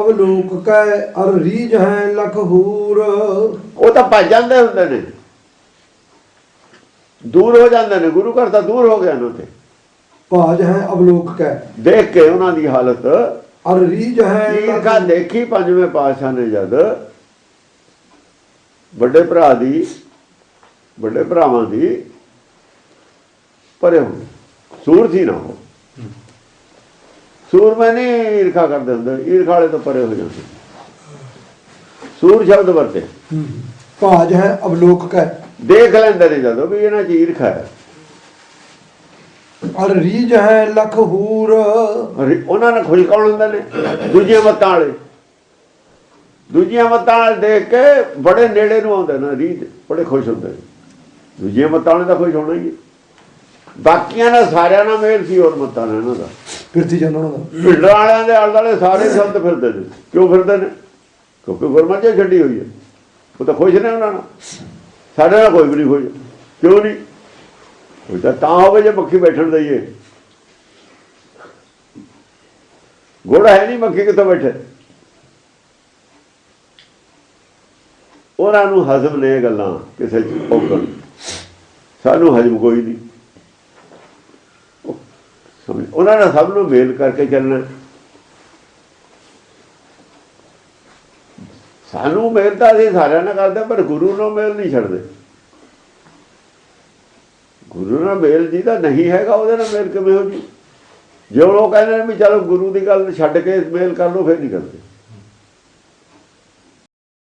ਅਵਲੋਕ ਕੈ ਅਰ ਰੀਜ ਹੈ ਲਖ ਹੂਰ। ਉਹ ਤਾਂ ਭੱਜ ਜਾਂਦੇ ਹੁੰਦੇ ਨੇ। ਦੂਰ ਹੋ ਜਾਂਦੇ ਨੇ ਗੁਰੂ ਘਰ ਤਾਂ ਦੂਰ ਹੋ ਗਿਆ ਨਾ ਤੇ ਭਾਜ ਹੈ ਅਵਲੋਕ ਕੈ ਦੇਖ ਕੇ ਉਹਨਾਂ ਦੀ ਹਾਲਤ। ਅਰ ਰੀਜ ਹੈ ਈਰਖਾ ਦੇਖੀ ਪੰਜਵੇਂ ਪਾਤਸ਼ਾਹ ਨੇ ਜਦ। ਵੱਡੇ ਭਰਾ ਦੀ ਵੱਡੇ ਭਰਾਵਾਂ ਦੀ ਪਰੇ ਹੋ। ਸੂਰ ਸੀ ਨਾ ਉਹ ਸੂਰ ਮੈਂ ਨਹੀਂ ਈਰਖਾ ਕਰਦੇ ਹੁੰਦੇ ਈਰਖਾ ਵਾਲੇ ਤੋਂ ਪਰੇ ਹੋ ਜਾਂਦੇ। ਸੂਰ ਸ਼ਬਦ ਵਰਤੇ। ਭਾਜ ਹੈ ਅਵਲੋਕ ਕੈ। ਦੇਖ ਲੈਂਦੇ ਨੇ ਜਦੋਂ ਵੀ ਇਹਨਾਂ ਚ ਈਰਖਾ ਹੈ। ਅਰ ਰੀਜ ਹੈ ਲਖ ਹੂਰ। ਔਰ ਉਹਨਾਂ ਨੇ ਖੁਸ਼ ਕੌਣ ਹੁੰਦੇ ਨੇ? ਦੂਜੀਆਂ ਮੱਤਾਂ ਵਾਲੇ। ਦੂਜੀਆਂ ਮੱਤਾਂ ਵਾਲੇ ਦੇਖ ਕੇ ਬੜੇ ਨੇੜੇ ਨੂੰ ਆਉਂਦੇ ਨੇ ਰੀਤ ਬੜੇ ਖੁਸ਼ ਹੁੰਦੇ ਨੇ। ਦੂਜੀਆਂ ਮੱਤਾਂ ਵਾਲੇ ਤਾਂ ਖੁਸ਼ ਹੋਣਾ ਹੀ ਹੈ। ਬਾਕੀਆਂ ਨਾਲ ਸਾਰਿਆਂ ਨਾਲ ਮੇਲ ਸੀ ਹੋਰ ਮੱਤਾਂ ਨਾਲ ਇਹਨਾਂ ਦਾ। ਫਿਰਤੀ ਜਾਂਦਾ ਉਹਨਾਂ ਦਾ ਪਿੰਡਾਂ ਵਾਲਿਆਂ ਦੇ ਆਲੇ ਦੁਆਲੇ ਸਾਰੇ ਸੰਤ ਫਿਰਦੇ ਨੇ। ਕਿਉਂ ਫਿਰਦੇ ਨੇ? ਕਿਉਂਕਿ ਗੁਰਮਤਿ ਛੱਡੀ ਹੋਈ ਹੈ। ਉਹ ਤਾਂ ਖੁਸ਼ ਨੇ ਉਹਨਾਂ ਨਾਲ। ਸਾਡੇ ਨਾਲ ਕੋਈ ਵੀ ਨਹੀਂ ਖੁਸ਼। ਕਿਉਂ ਨਹੀਂ? ਉਹ ਤਾਂ ਤਾਂ ਹੋਵੇ ਜੇ ਮੱਖੀ ਬੈਠਣ ਦਈਏ। ਘੋੜਾ ਹੈ ਨਹੀਂ ਮੱਖੀ ਕਿੱਥੇ ਬੈਠੇ? ਉਹਨਾਂ ਨੂੰ ਹਜ਼ਮ ਨੇ ਗੱਲਾਂ ਕਿਸੇ ਚ ਔਗਣ ਸਾਨੂੰ ਹਜ਼ਮ ਕੋਈ ਨਹੀਂ। ਸਮਝ ਉਹਨਾਂ ਨਾਲ ਸਭ ਨੂੰ ਮੇਲ ਕਰਕੇ ਚੱਲਣਾ। ਸਾਨੂੰ ਮੇਲ ਤਾਂ ਅਸੀਂ ਸਾਰਿਆਂ ਨਾਲ ਕਰਦੇ, ਪਰ ਗੁਰੂ ਨੂੰ ਮੇਲ ਨਹੀਂ ਛੱਡਦੇ। ਗੁਰੂ ਨਾਲ ਮੇਲ ਜੀ ਦਾ ਨਹੀਂ ਹੈਗਾ, ਉਹਦੇ ਨਾਲ ਮੇਲ ਕਿਵੇਂ ਹੋ ਜੀ? ਜੇ ਉਹ ਕਹਿੰਦੇ ਨੇ ਵੀ ਚਲੋ ਗੁਰੂ ਦੀ ਗੱਲ ਛੱਡ ਕੇ ਮੇਲ ਕਰ ਲਓ, ਫਿਰ ਨਹੀਂ ਕਰਦੇ।